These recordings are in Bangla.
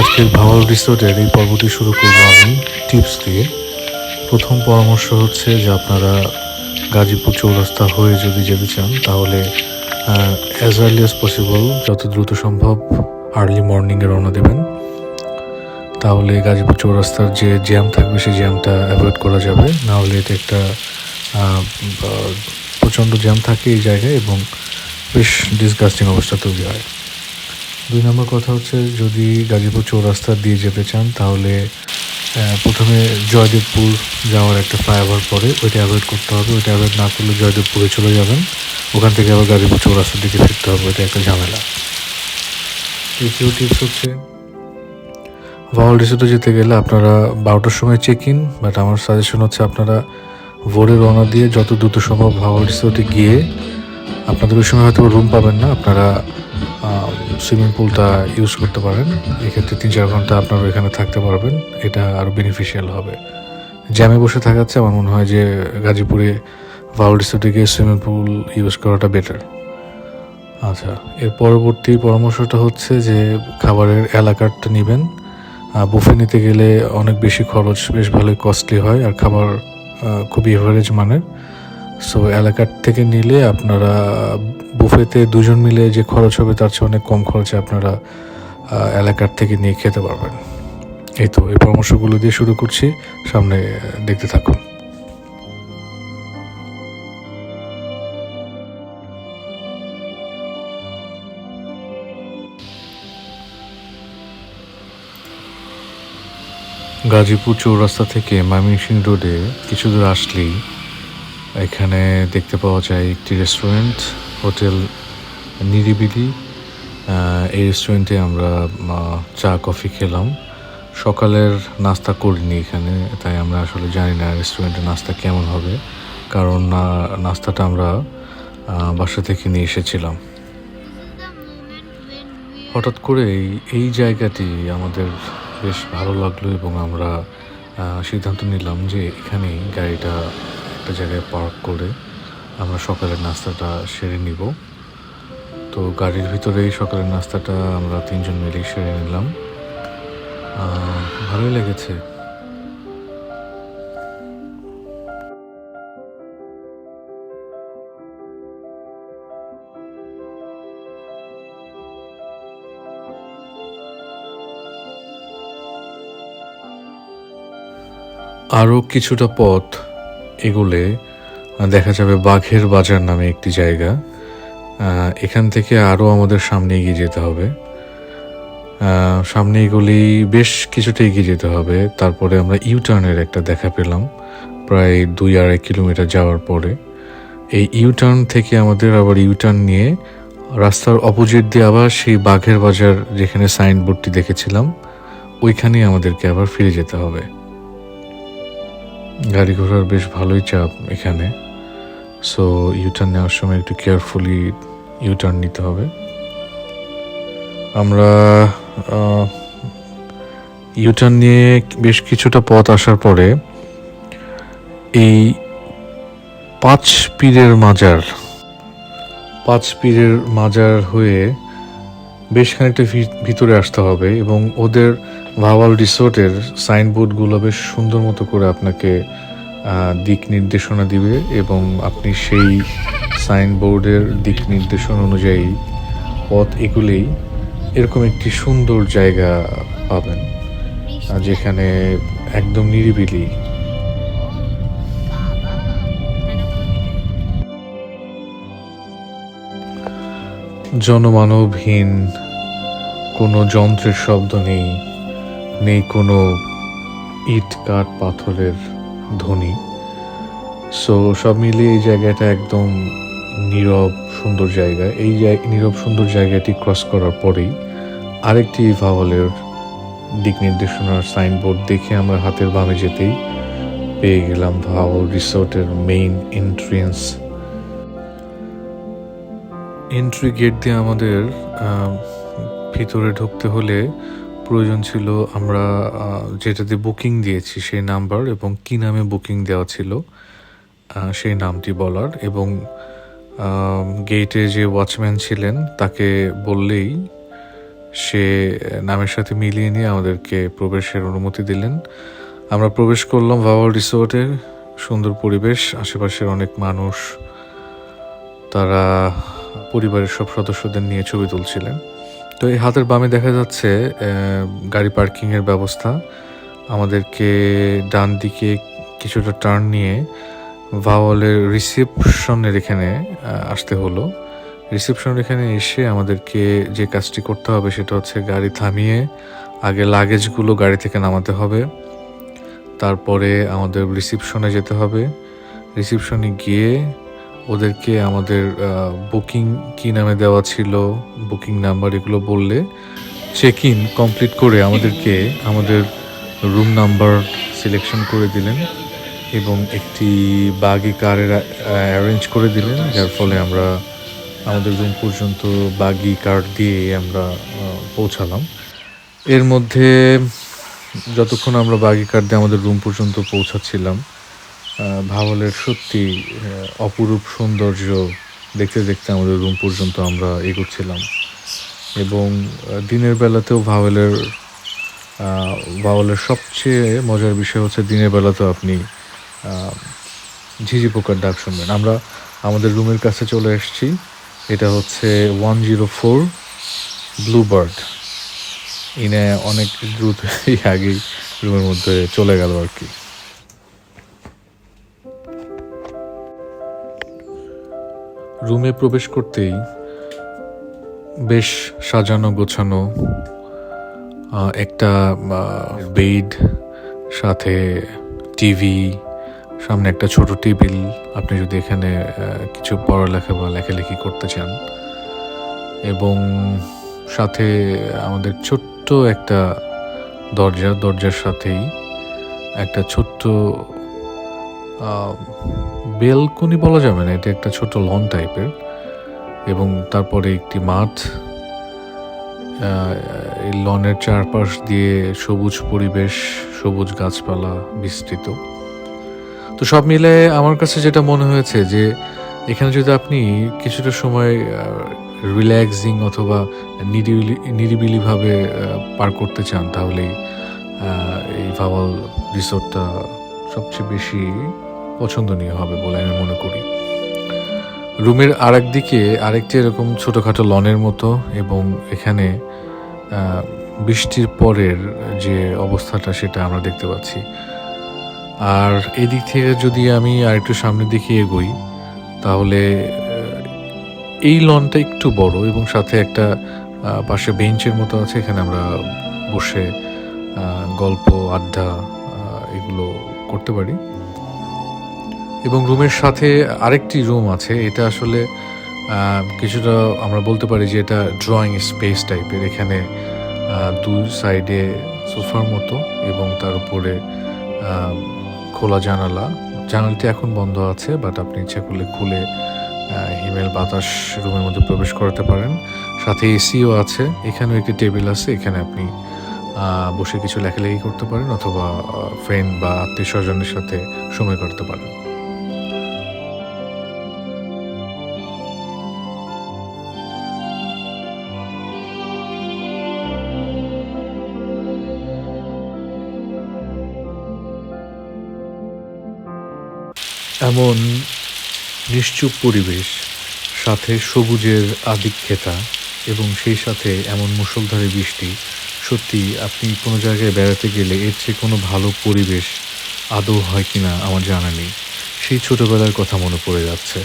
আজকের ভাওয়াল রিসোর্টের এই পর্বটি শুরু করব আমি টিপস দিয়ে। প্রথম পরামর্শ হচ্ছে যে আপনারা গাজীপুর চৌরাস্তা হয়ে যদি যেতে চান, তাহলে অ্যাজ আর্লি অ্যাজ পসিবল যত দ্রুত সম্ভব আর্লি মর্নিংয়ে রওনা দেবেন। তাহলে গাজীপুর চৌরাস্তার যে জ্যাম থাকবে, সেই জ্যামটা অ্যাভয়েড করা যাবে। না হলে এটা একটা প্রচণ্ড জ্যাম থাকে এই জায়গায় এবং বেশ ডিসগাস্টিং অবস্থা তৈরি হয়। দুই নম্বর কথা হচ্ছে, যদি গাজীপুর চৌরাস্তা দিয়ে যেতে চান, তাহলে প্রথমে জয়দেবপুর যাওয়ার একটা ফ্লাইওভার পরে ওইটা অ্যাভয়েড করতে হবে। ওইটা অ্যাভয়েড না করলে জয়দেবপুরে চলে যাবেন। ওখান থেকে আবার গাজীপুর চৌরাস্তার দিকে ফিরতে হবে, ওইটা একটা ঝামেলা। তৃতীয় টিপস হচ্ছে, ভাওয়াল রিসোর্টে যেতে গেলে আপনারা বারোটার সময় চেক ইন বাট আমার সাজেশন হচ্ছে আপনারা ভোরে রওনা দিয়ে যত দ্রুত সম্ভব ভাওয়াল রিসোর্টে গিয়ে আপনাদের ওই সময় হয়তো রুম পাবেন না, আপনারা সুইমিং পুলটা ইউজ করতে পারেন। এক্ষেত্রে তিন চার ঘণ্টা আপনারা এখানে থাকতে পারবেন। এটা আরও বেনিফিশিয়াল হবে। জ্যামে বসে থাকাচ্ছে, আমার মনে হয় যে গাজীপুরে ভাওয়াল রিসোর্টে গিয়ে সুইমিং পুল ইউজ করাটা বেটার আচ্ছা এর পরবর্তী পরামর্শটা হচ্ছে যে খাবারের এলাকারটা নেবেন। বুফে নিতে গেলে অনেক বেশি খরচ, বেশ ভালোই কস্টলি হয়, আর খাবার খুবই এভারেজ মানের। সো এলাকার থেকে নিলে আপনারা, বুফেতে দুজন মিলে যে খরচ হবে, তার চেয়ে অনেক কম খরচে আপনারা এলাকার থেকে নিয়ে খেতে পারবেন। এই তো, এই পরামর্শগুলো দিয়ে শুরু করছি। সামনে দেখতে থাকুন। গাজীপুর চৌরাস্তা থেকে ময়মনসিংহ রোডে কিছু দূর আসলেই এখানে দেখতে পাওয়া যায় একটি রেস্টুরেন্ট হোটেল নিরিবিলি। এই রেস্টুরেন্টে আমরা চা কফি খেলাম। সকালের নাস্তা করিনি এখানে, তাই আমরা আসলে জানি না রেস্টুরেন্টের নাস্তা কেমন হবে, কারণ নাস্তাটা আমরা বাসা থেকে নিয়ে এসেছিলাম। হঠাৎ করে এই জায়গাটি আমাদের বেশ ভালো লাগল এবং আমরা সিদ্ধান্ত নিলাম যে এখানেই গাড়িটা একটা জায়গায় পার্ক করে আমরা সকালের নাস্তাটা সেরে নিব। তো গাড়ির ভিতরেই সকালের নাস্তাটা আমরা তিনজন মিলেই সেরে নিলাম। ভালোই লেগেছে। আরও কিছুটা পথ এগোলে দেখা যাবে বাঘের বাজার নামে একটি জায়গা। এখান থেকে আরও আমাদের সামনে এগিয়ে যেতে হবে। সামনে এগোলেই বেশ কিছুটা এগিয়ে যেতে হবে। তারপরে আমরা ইউটার্নের একটা দেখা পেলাম, প্রায় দুই আড়াই কিলোমিটার যাওয়ার পরে। এই ইউটার্ন থেকে আমাদের আবার ইউটার্ন নিয়ে রাস্তার অপোজিট দিয়ে আবার সেই বাঘের বাজার যেখানে সাইনবোর্ডটি দেখেছিলাম, ওইখানেই আমাদেরকে আবার ফিরে যেতে হবে। গাড়ি ঘোড়ার বেশ ভালোই চাপ এখানে। সো ইউটার্ন নেওয়ার সময় একটু কেয়ারফুলি ইউটার্ন নিতে হবে। আমরা ইউটার্ন নিয়ে বেশ কিছুটা পথ আসার পরে এই পাঁচ পীরের মাজার, পাঁচ পীরের মাজার হয়ে বেশ খানিকটা ভিতরে আসতে হবে এবং ওদের ভাওয়াল রিসোর্টের সাইনবোর্ডগুলো বেশ সুন্দর মতো করে আপনাকে দিক নির্দেশনা দিবে এবং আপনি সেই সাইনবোর্ডের দিক নির্দেশনা অনুযায়ী পথ এগুলেই এরকম একটি সুন্দর জায়গা পাবেন যেখানে একদম নিরিবিলি জনমানবহীন কোনো যন্ত্রের শব্দ নেই নেই কোনো ইট কাঠ পাথরের ধ্বনি। সো সব মিলিয়ে এই জায়গাটা একদম নীরব, সুন্দর জায়গা। এই নীরব, সুন্দর জায়গাটি ক্রস করার পরেই আরেকটি ভাওয়ালের দিক নির্দেশনার সাইনবোর্ড দেখে আমরা হাতের বামে যেতেই পেয়ে গেলাম ভাওয়াল রিসোর্টের মেইন এন্ট্রেন্স এন্ট্রি গেট দিয়ে আমাদের ভিতরে ঢুকতে হলে প্রয়োজন ছিল আমরা যেটাতে বুকিং দিয়েছি সেই নাম্বার এবং কি নামে বুকিং দেওয়া ছিল সেই নামটি বলার এবং গেটে যে ওয়াচম্যান ছিলেন তাকে বললেই সে নামের সাথে মিলিয়ে নিয়ে আমাদেরকে প্রবেশের অনুমতি দিলেন। আমরা প্রবেশ করলাম ভাওয়াল রিসোর্টের সুন্দর পরিবেশ, আশেপাশের অনেক মানুষ, তারা পরিবারের সব সদস্যদের নিয়ে ছবি তুলছিলেন। তো এই হাতের বামে দেখা যাচ্ছে গাড়ি পার্কিংয়ের ব্যবস্থা। আমাদেরকে ডান দিকে কিছুটা টার্ন নিয়ে ভাওয়ালের রিসেপশনের এখানে আসতে হলো। রিসেপশনের এখানে এসে আমাদেরকে যে কাজটি করতে হবে সেটা হচ্ছে গাড়ি থামিয়ে আগে লাগেজগুলো গাড়ি থেকে নামাতে হবে। তারপরে আমাদের রিসেপশনে যেতে হবে। রিসেপশনে গিয়ে ওদেরকে আমাদের বুকিং কি নামে দেওয়া ছিল বুকিং নাম্বার এগুলো বললে চেক ইন কমপ্লিট করে আমাদেরকে আমাদের রুম নাম্বার সিলেকশন করে দিলেন এবং একটি বাগি কারের অ্যারেঞ্জ করে দিলেন, যার ফলে আমরা আমাদের রুম পর্যন্ত বাগি কার দিয়ে আমরা পৌঁছালাম। এর মধ্যে যতক্ষণ আমরা বাগি কার দিয়ে আমাদের রুম পর্যন্ত পৌঁছাচ্ছিলাম ভাওয়ালের সত্যি অপরূপ সৌন্দর্য দেখতে দেখতে আমাদের রুম পর্যন্ত আমরা এগোচ্ছিলাম। এবং দিনের বেলাতেও ভাওয়ালের আহ, ভাওয়ালের সবচেয়ে মজার বিষয় হচ্ছে দিনের বেলাতেও আপনি ঝিঝি পোকার ডাক শুনবেন। আমরা আমাদের রুমের কাছে চলে এসেছি। এটা হচ্ছে one zero four blue bird ইনে অনেক দ্রুতই আগেই রুমের মধ্যে চলে গেল আর কি। রুমে প্রবেশ করতেই বেশ সাজানো গোছানো একটা বেড, সাথে টিভি, সামনে একটা ছোট টেবিল। আপনি যদি এখানে কিছু পড়ালেখা বা লেখালেখি করতে চান এবং সাথে আমাদের ছোট্ট একটা দরজা, দরজার সাথেই একটা ছোট্ট বেলকনি বলা যাবে না এটা একটা ছোট লন টাইপের এবং তারপরে একটি মাঠ এই লনের চারপাশ দিয়ে সবুজ পরিবেশ সবুজ গাছপালা বিস্তৃত। তো সব মিলে আমার কাছে যেটা মনে হয়েছে যে এখানে যদি আপনি কিছুটা সময় রিল্যাক্সিং অথবা নিরিবিলি নিরিবিলিভাবে পার করতে চান তাহলেই আহ, এই ভাওয়াল রিসোর্টটা সবচেয়ে বেশি পছন্দনীয় হবে বলে আমি মনে করি। রুমের আরেক দিকে আরেকটি এরকম ছোটোখাটো লনের মতো এবং এখানে বৃষ্টির পরের যে অবস্থাটা সেটা আমরা দেখতে পাচ্ছি। আর এদিক থেকে যদি আমি আরেকটু সামনের দিকে এগোই, তাহলে এই লনটা একটু বড় এবং সাথে একটা পাশে বেঞ্চের মতো আছে। এখানে আমরা বসে গল্প, আড্ডা এগুলো করতে পারি। এবং রুমের সাথে আরেকটি রুম আছে। এটা আসলে কিছুটা আমরা বলতে পারি যে এটা ড্রয়িং স্পেস টাইপের এখানে দুই সাইডে সোফার মতো এবং তার উপরে খোলা জানালা। জানালাটি এখন বন্ধ আছে বাট আপনি ইচ্ছে করলে খুলে হিমেল বাতাস রুমের মধ্যে প্রবেশ করাতে পারেন। সাথে এসিও আছে। এখানেও একটি টেবিল আছে। এখানে আপনি বসে কিছু লেখালেখি করতে পারেন অথবা ফ্রেন্ড বা আত্মীয় স্বজনের সাথে সময় কাটাতে পারেন। এমন নিশ্চুপ পরিবেশ, সাথে সবুজের আধিক্যতা এবং সেই সাথে এমন মুষলধারে বৃষ্টি, সত্যি আপনি কোনো জায়গায় বেড়াতে গেলে এর চেয়ে কোনো ভালো পরিবেশ আদৌ হয় কি না আমার জানা নেই। সেই ছোটোবেলার কথা মনে পড়ে যাচ্ছে।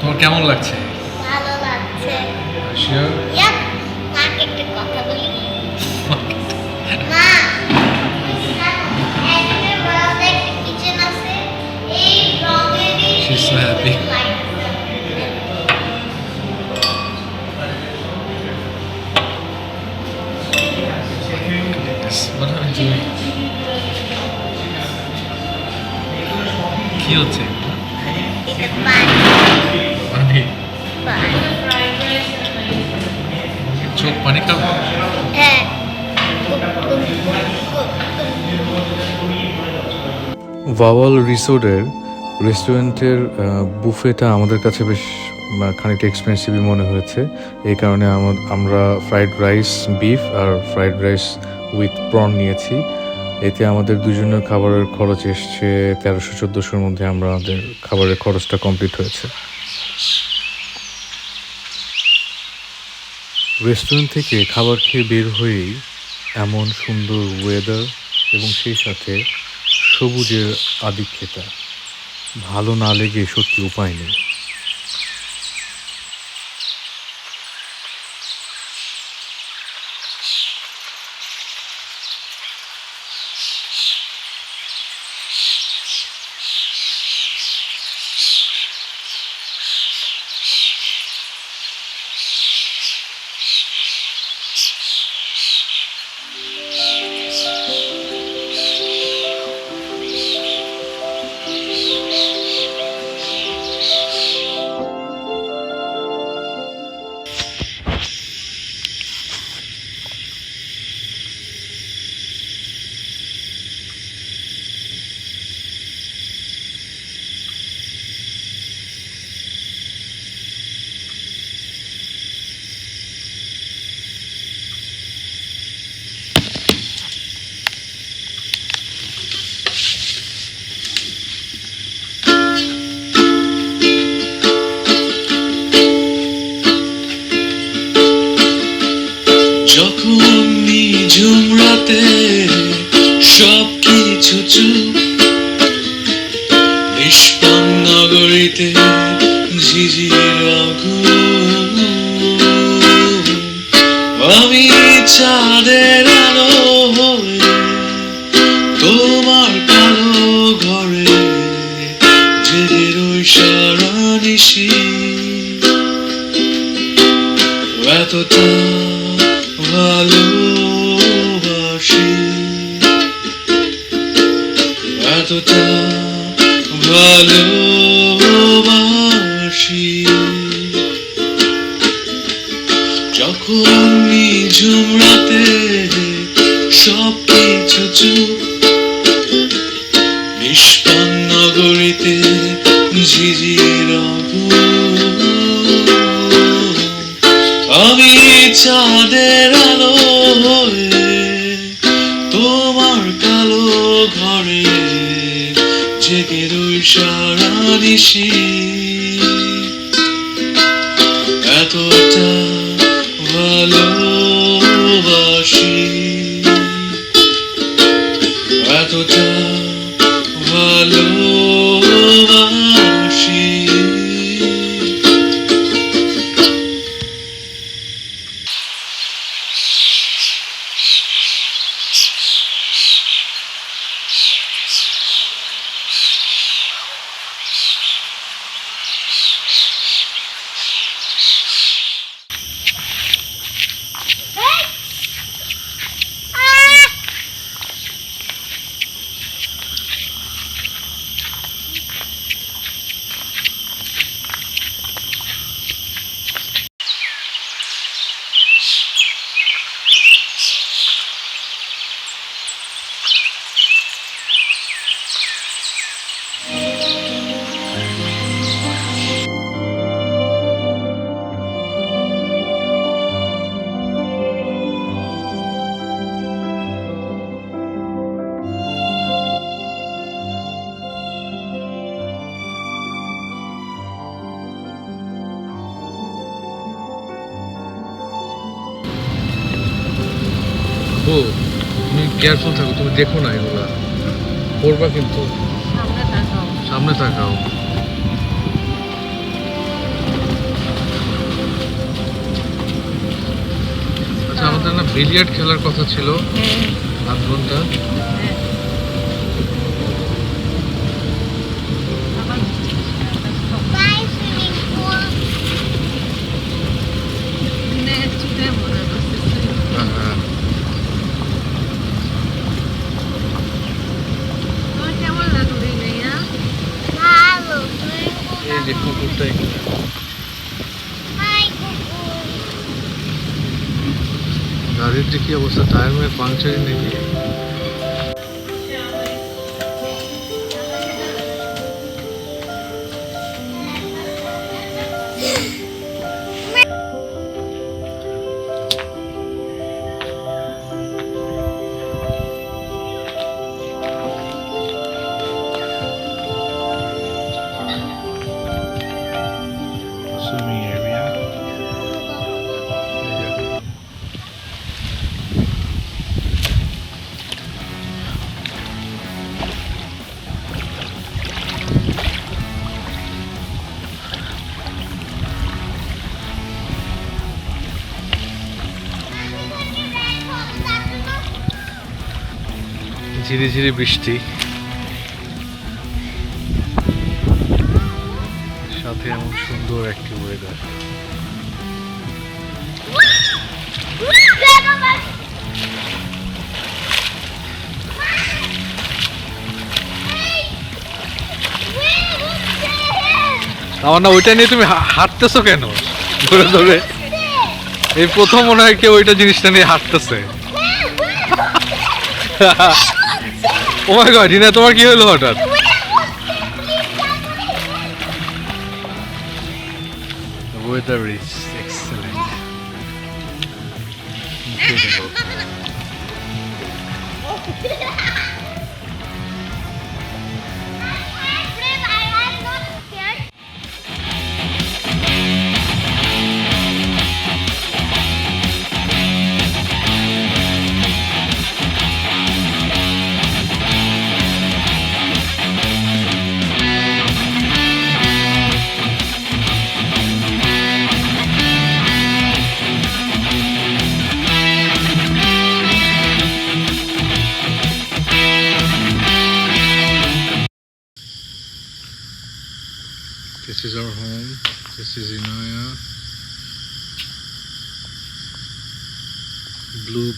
তোমার কেমন লাগছে? ভালো লাগছে। কি হচ্ছে। ভাওয়াল রিসোর্টের রেস্টুরেন্টের বুফেটা আমাদের কাছে বেশ খানিকটা এক্সপেন্সিভই মনে হয়েছে। এই কারণে আমা- আমরা ফ্রাইড রাইস বিফ আর ফ্রাইড রাইস উইথ প্রন নিয়েছি। এতে আমাদের দুজনের খাবারের খরচ এসছে তেরোশো চোদ্দোশোর মধ্যে আমরা আমাদের খাবারের খরচটা কমপ্লিট হয়েছে। রেস্টুরেন্ট থেকে খাবার খেয়ে বের হয়েই এমন সুন্দর ওয়েদার এবং সেই সাথে সবুজের আধিক্যতা। ভালো না লেগে সত্যি উপায় নেই। নগরীতে আমি চাঁদের নিঝুম রাতে সব কিছু চুপ কেয়ারফুল থাকো? তুমি দেখো না এগুলা। পড়বা কিন্তু। সামনে তাকাও। আচ্ছা আমাদের না বিলিয়ার্ড খেলার কথা ছিল। হ্যাঁ। আধ ঘণ্টা যে কুকুরটাই Hi, কুকুর। গাড়ির যে কি অবস্থা টায়ার মেয়ে পাংচারই নাকি ঝিরি ঝিরি বৃষ্টি। সাথে এমন সুন্দর একটি ওয়েদার আমার না ওইটা নিয়ে তুমি হাঁটতেছো কেন? ধরে ধরে। এই প্রথম মনে হয় কেউ ওইটা জিনিসটা নিয়ে হাঁটতেছে। ও মাই গড রিনা তোমার কি হলো হঠাৎ? The weather is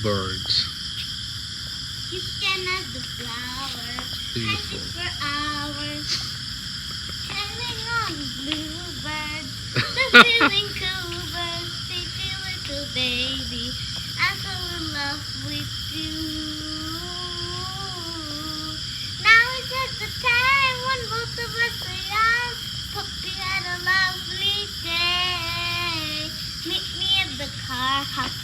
Bluebirds. You stand as the flower, Beautiful. for hours, hanging on bluebird, the feeling cool bird, pretty little baby. I'm so in love with you. Now is just the time when both of us are young. You had a lovely day. Meet me at the car hop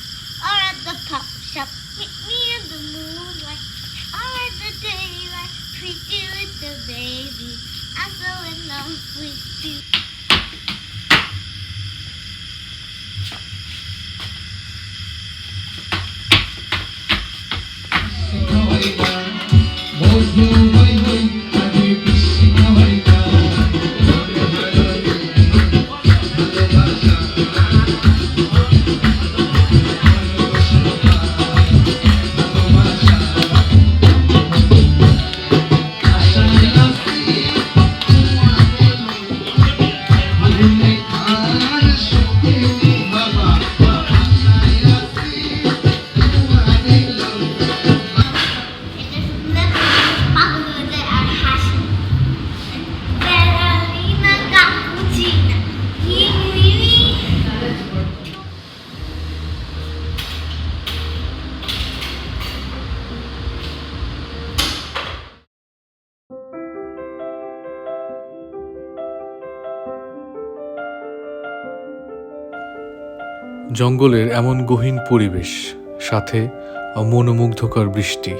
জঙ্গলের এমন গহীন পরিবেশ, সাথে মনোমুগ্ধকর বৃষ্টি,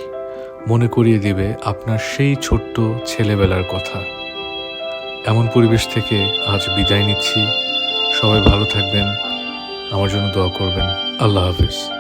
মনে করিয়ে দেবে আপনার সেই ছোট্ট ছেলেবেলার কথা। এমন পরিবেশ থেকে আজ বিদায় নিচ্ছি। সবাই ভালো থাকবেন। আমার জন্য দোয়া করবেন। আল্লাহ হাফিজ।